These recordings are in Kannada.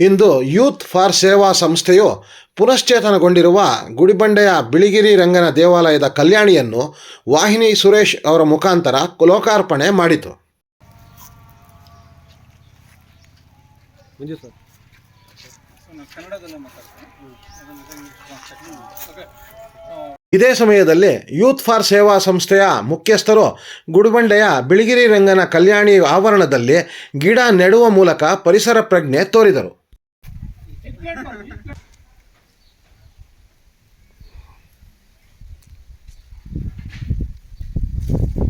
ಇಂದು ಯೂತ್ ಫಾರ್ ಸೇವಾ ಸಂಸ್ಥೆಯು ಪುನಶ್ಚೇತನಗೊಂಡಿರುವ ಗುಡಿಬಂಡೆಯ ಬಿಳಿಗಿರಿ ರಂಗನ ದೇವಾಲಯದ ಕಲ್ಯಾಣಿಯನ್ನು ವಾಹಿನಿ ಸುರೇಶ್ ಅವರ ಮುಖಾಂತರ ಲೋಕಾರ್ಪಣೆ ಮಾಡಿತು. ಇದೇ ಸಮಯದಲ್ಲಿ ಯೂತ್ ಫಾರ್ ಸೇವಾ ಸಂಸ್ಥೆಯ ಮುಖ್ಯಸ್ಥರು ಗುಡಿಬಂಡೆಯ ಬಿಳಿಗಿರಿ ರಂಗನ ಕಲ್ಯಾಣಿ ಆವರಣದಲ್ಲಿ ಗಿಡ ನೆಡುವ ಮೂಲಕ ಪರಿಸರ ಪ್ರಜ್ಞೆ ತೋರಿದರು. Thank you.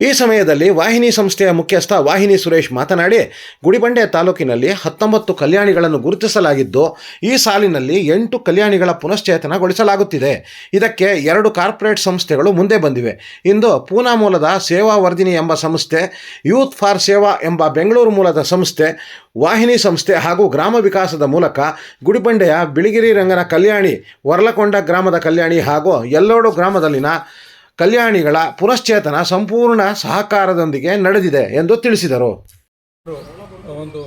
ಈ ಸಮಯದಲ್ಲಿ ವಾಹಿನಿ ಸಂಸ್ಥೆಯ ಮುಖ್ಯಸ್ಥ ವಾಹಿನಿ ಸುರೇಶ್ ಮಾತನಾಡಿ, ಗುಡಿಬಂಡೆ ತಾಲೂಕಿನಲ್ಲಿ ಹತ್ತೊಂಬತ್ತು ಕಲ್ಯಾಣಿಗಳನ್ನು ಗುರುತಿಸಲಾಗಿದ್ದು, ಈ ಸಾಲಿನಲ್ಲಿ ಎಂಟು ಕಲ್ಯಾಣಿಗಳ ಪುನಶ್ಚೇತನಗೊಳಿಸಲಾಗುತ್ತಿದೆ. ಇದಕ್ಕೆ ಎರಡು ಕಾರ್ಪೊರೇಟ್ ಸಂಸ್ಥೆಗಳು ಮುಂದೆ ಬಂದಿವೆ. ಇಂದು ಪೂನಾ ಮೂಲದ ಸೇವಾ ವರ್ಧಿನಿ ಎಂಬ ಸಂಸ್ಥೆ, ಯೂತ್ ಫಾರ್ ಸೇವಾ ಎಂಬ ಬೆಂಗಳೂರು ಮೂಲದ ಸಂಸ್ಥೆ, ವಾಹಿನಿ ಸಂಸ್ಥೆ ಹಾಗೂ ಗ್ರಾಮ ವಿಕಾಸದ ಮೂಲಕ ಗುಡಿಬಂಡೆಯ ಬಿಳಿಗಿರಿ ರಂಗನ ಕಲ್ಯಾಣಿ ವರಲಕೊಂಡ ಗ್ರಾಮದ ಕಲ್ಯಾಣಿ ಹಾಗೂ ಎಲ್ಲೋಡು ಗ್ರಾಮದಲ್ಲಿನ ಕಲ್ಯಾಣಿಗಳ ಪುನಶ್ಚೇತನ ಸಂಪೂರ್ಣ ಸಹಕಾರದೊಂದಿಗೆ ನಡೆದಿದೆ ಎಂದು ತಿಳಿಸಿದರು. ಒಂದು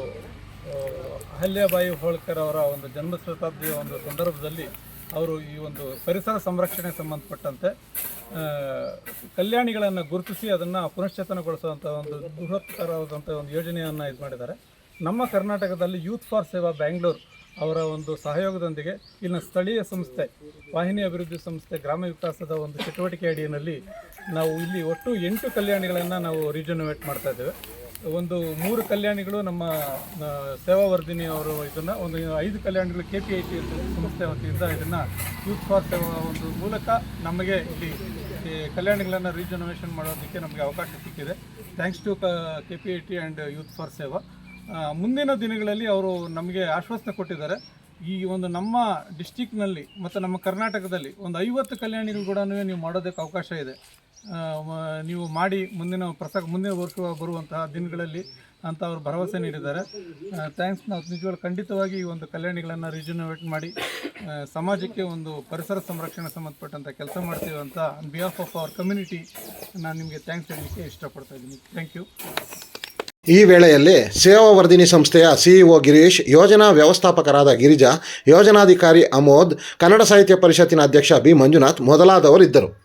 ಅಹಲ್ಯಾಬಾಯಿ ಹೋಳ್ಕರ್ ಅವರ ಒಂದು ಜನ್ಮ ಶತಾಬ್ದಿಯ ಒಂದು ಸಂದರ್ಭದಲ್ಲಿ ಅವರು ಈ ಒಂದು ಪರಿಸರ ಸಂರಕ್ಷಣೆ ಸಂಬಂಧಪಟ್ಟಂತೆ ಕಲ್ಯಾಣಿಗಳನ್ನು ಗುರುತಿಸಿ ಅದನ್ನು ಪುನಶ್ಚೇತನಗೊಳಿಸುವಂಥ ಒಂದು ಬೃಹತ್ಕರವಾದಂಥ ಒಂದು ಯೋಜನೆಯನ್ನು ಇದು ಮಾಡಿದ್ದಾರೆ. ನಮ್ಮ ಕರ್ನಾಟಕದಲ್ಲಿ ಯೂತ್ ಫಾರ್ ಸೇವಾ ಬ್ಯಾಂಗ್ಳೂರ್ ಅವರ ಒಂದು ಸಹಯೋಗದೊಂದಿಗೆ ಇಲ್ಲಿನ ಸ್ಥಳೀಯ ಸಂಸ್ಥೆ, ವಾಹಿನಿ ಅಭಿವೃದ್ಧಿ ಸಂಸ್ಥೆ, ಗ್ರಾಮ ವಿಕಾಸದ ಒಂದು ಚಟುವಟಿಕೆ ಅಡಿಯಲ್ಲಿ ನಾವು ಇಲ್ಲಿ ಒಟ್ಟು ಎಂಟು ಕಲ್ಯಾಣಿಗಳನ್ನು ನಾವು ರಿಜನೋವೇಟ್ ಮಾಡ್ತಾ ಇದ್ದೇವೆ. ಒಂದು ಮೂರು ಕಲ್ಯಾಣಿಗಳು ನಮ್ಮ ಸೇವಾವರ್ಧಿನಿ ಸೇವಾ ವರ್ಧಿನಿ ಅವರು ಇದನ್ನು ಒಂದು ಐದು ಕಲ್ಯಾಣಿಗಳು ಕೆ ಪಿ ಐ ಟಿ ಸಂಸ್ಥೆ ವತಿಯಿಂದ ಇದನ್ನು ಯೂತ್ ಫಾರ್ ಸೇವಾ ಒಂದು ಮೂಲಕ ನಮಗೆ ಇಲ್ಲಿ ಕಲ್ಯಾಣಿಗಳನ್ನು ರಿಜನೋವೇಷನ್ ಮಾಡೋದಕ್ಕೆ ನಮಗೆ ಅವಕಾಶ ಸಿಕ್ಕಿದೆ. Thanks to K P I T and Youth for Seva ಮುಂದಿನ ದಿನಗಳಲ್ಲಿ ಅವರು ನಮಗೆ ಆಶ್ವಾಸನೆ ಕೊಟ್ಟಿದ್ದಾರೆ. ಈ ಒಂದು ನಮ್ಮ ಡಿಸ್ಟಿಕ್ನಲ್ಲಿ ಮತ್ತು ನಮ್ಮ ಕರ್ನಾಟಕದಲ್ಲಿ ಒಂದು ಐವತ್ತು ಕಲ್ಯಾಣಿಗಳು ಕೂಡ ನೀವು ಮಾಡೋದಕ್ಕೆ ಅವಕಾಶ ಇದೆ. ನೀವು ಮಾಡಿ ಮುಂದಿನ ಪ್ರಸಕ್ತ ಮುಂದಿನ ವರ್ಷ ಬರುವಂತಹ ದಿನಗಳಲ್ಲಿ ಅಂತ ಅವರು ಭರವಸೆ ನೀಡಿದ್ದಾರೆ. ಥ್ಯಾಂಕ್ಸ್ ನಾವು ನಿಜವಾಗ್ಲೂ ಖಂಡಿತವಾಗಿ ಈ ಒಂದು ಕಲ್ಯಾಣಿಗಳನ್ನು ರಿಜನೋವೇಟ್ ಮಾಡಿ ಸಮಾಜಕ್ಕೆ ಒಂದು ಪರಿಸರ ಸಂರಕ್ಷಣೆ ಸಂಬಂಧಪಟ್ಟಂಥ ಕೆಲಸ ಮಾಡ್ತೀವಿ ಅಂತ on behalf of our community ನಾನು ನಿಮಗೆ ಥ್ಯಾಂಕ್ಸ್ ಹೇಳಲಿಕ್ಕೆ ಇಷ್ಟಪಡ್ತಾ ಇದ್ದೀನಿ. ಥ್ಯಾಂಕ್ ಯು ಈ ವೇಳೆಯಲ್ಲಿ ಸೇವಾ ವರ್ಧಿನಿ ಸಂಸ್ಥೆಯ ಸಿಇಒ ಗಿರೀಶ್, ಯೋಜನಾ ವ್ಯವಸ್ಥಾಪಕರಾದ ಗಿರಿಜಾ, ಯೋಜನಾಧಿಕಾರಿ ಅಮೋದ್, ಕನ್ನಡ ಸಾಹಿತ್ಯ ಪರಿಷತ್ತಿನ ಅಧ್ಯಕ್ಷ ಬಿ ಮಂಜುನಾಥ್ ಮೊದಲಾದವರಿದ್ದರು.